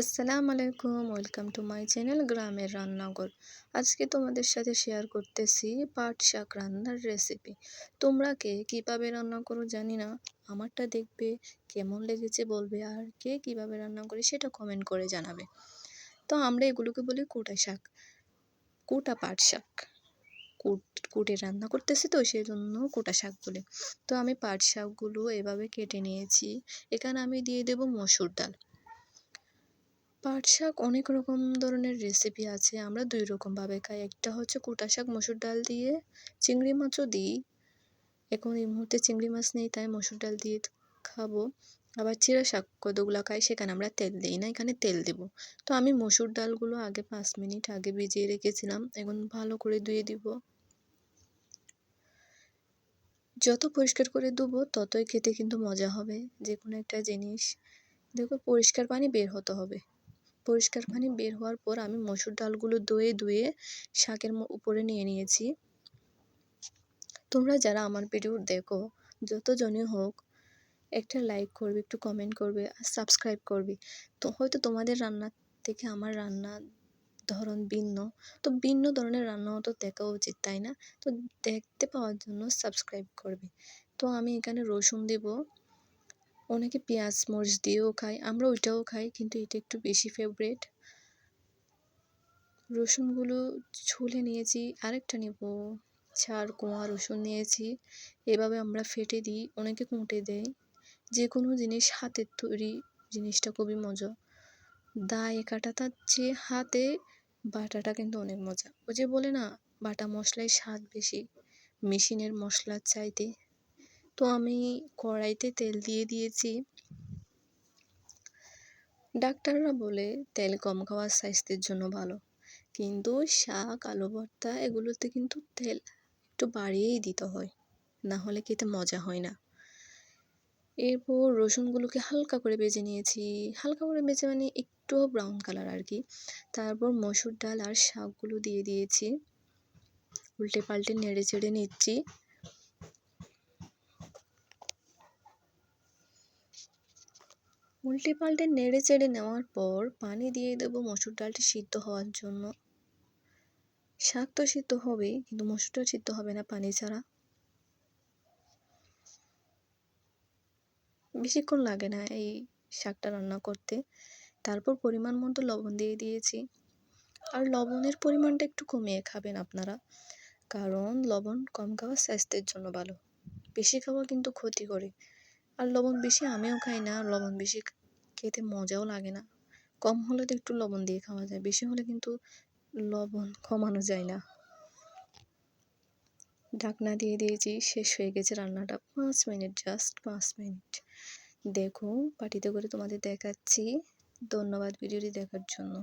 আসসালামু আলাইকুম welcome to my channel গ্রামের রান্নাঘর। আজকে তোমাদের সাথে শেয়ার করতেছি পাট শাক রান্নার রেসিপি। তোমরা কে কীভাবে রান্না করো জানি না, আমারটা দেখবে, কেমন লেগেছে বলবে, আর কে কীভাবে রান্না করে সেটা কমেন্ট করে জানাবে। তো আমরা এগুলোকে বলি কোটা শাক, কোটা পাট শাক। কুট, কুটে রান্না করতেছি তো সেই জন্য কোটা শাক বলে। তো আমি পাট শাকগুলো এভাবে কেটে নিয়েছি। এখানে আমি দিয়ে দেব মসুর ডাল। পাট শাক অনেক রকম ধরনের রেসিপি আছে। আমরা দুই রকমভাবে খাই। একটা হচ্ছে কুটা শাক, মসুর ডাল দিয়ে চিংড়ি মাছও দিই। এখন এই মুহূর্তে চিংড়ি মাছ নেই, তাই মসুর ডাল দিয়ে খাব। আবার চিরা শাক কতগুলো খাই সেখানে আমরা তেল দিই না, এখানে তেল দেব। তো আমি মসুর ডালগুলো আগে পাঁচ মিনিট আগে ভিজিয়ে রেখেছিলাম। এখন ভালো করে ধুয়ে দিব। যত পরিষ্কার করে দেবো ততই খেতে কিন্তু মজা হবে। যে কোনো একটা জিনিস। দেখো, পরিষ্কার পানি বের হতে হবে। পরিষ্কার পানি বের হওয়ার পর আমি মসুর ডালগুলো ধুয়ে ধুয়ে শাকের উপরে নিয়ে নিয়েছি। তোমরা যারা আমার ভিডিও দেখো, যতজনই হোক, একটা লাইক করবে, একটু কমেন্ট করবে আর সাবস্ক্রাইব করবে। তো হয়তো তোমাদের রান্নার থেকে আমার রান্না ধরন ভিন্ন। তো ভিন্ন ধরনের রান্নাও তো দেখা উচিত, তাই না? তো দেখতে পাওয়ার জন্য সাবস্ক্রাইব করবে। তো আমি এখানে রসুন দেব। অনেকে পেঁয়াজ, মরিচ দিয়েও খায়, আমরা ওইটাও খাই, কিন্তু এটা একটু বেশি ফেভারেট রসুনগুলো ছুলে নিয়েছি, আরেকটা নেব ছাড় কোয়া রসুন নিয়েছি, এভাবে আমরা ফেটে দিই, অনেকে কুঁটে দেয়। যে কোনো জিনিস হাতের তৈরি জিনিসটা খুবই মজা। দায়ে কাটা, তার চেয়ে হাতে বাটাটা কিন্তু অনেক মজা। ও যে বলে না, বাটা মশলায় স্বাদ বেশি, মেশিনের মশলার চাইতে। তো আমি কড়াইতে তেল দিয়ে দিয়েছি। ডাক্তাররা বলে তেল কম খাওয়া স্বাস্থ্যের জন্য ভালো। কিন্তু শাক, আলু ভর্তা এগুলোতে কিন্তু তেল একটু বাড়িয়েই দিতে হয়। না হলে খেতে মজা হয় না। এরপর রসুনগুলোকে হালকা করে বেজে নিয়েছি। হালকা করে বেজে মানে একটু ব্রাউন কালার আর কি। তারপর মসুর ডাল আর শাকগুলো দিয়ে দিয়েছি। উল্টে পাল্টে নেড়ে চেড়ে নিচ্ছি। উল্টে পাল্টে নেড়ে চেড়ে নেওয়ার পর পানি দিয়ে দেবো মসুর ডালটি সিদ্ধ হওয়ার জন্য। শাক তো সিদ্ধ হবেই কিন্তু মসুরটা সিদ্ধ হবে না পানি ছাড়া। বেশিক্ষণ লাগে না এই শাকটা রান্না করতে। তারপর পরিমাণ মতো লবণ দিয়ে দিয়েছি। আর লবণের পরিমাণটা একটু কমিয়ে খাবেন আপনারা, কারণ লবণ কম খাওয়া স্বাস্থ্যের জন্য ভালো। বেশি খাওয়া কিন্তু ক্ষতি করে আর লবণ বেশি আমিও খাই না লবণ বেশি খেতে মজাও লাগে না। কম হলে তো একটু লবণ দিয়ে খাওয়া যায়, বেশি হলে কিন্তু লবণ কমানো যায় না। ঢাকনা দিয়ে দিয়েছি, শেষ হয়ে গেছে রান্নাটা। পাঁচ মিনিট জাস্ট পাঁচ মিনিট। দেখো পাটিতে করে তোমাদের দেখাচ্ছি। ধন্যবাদ ভিডিওটি দেখার জন্য।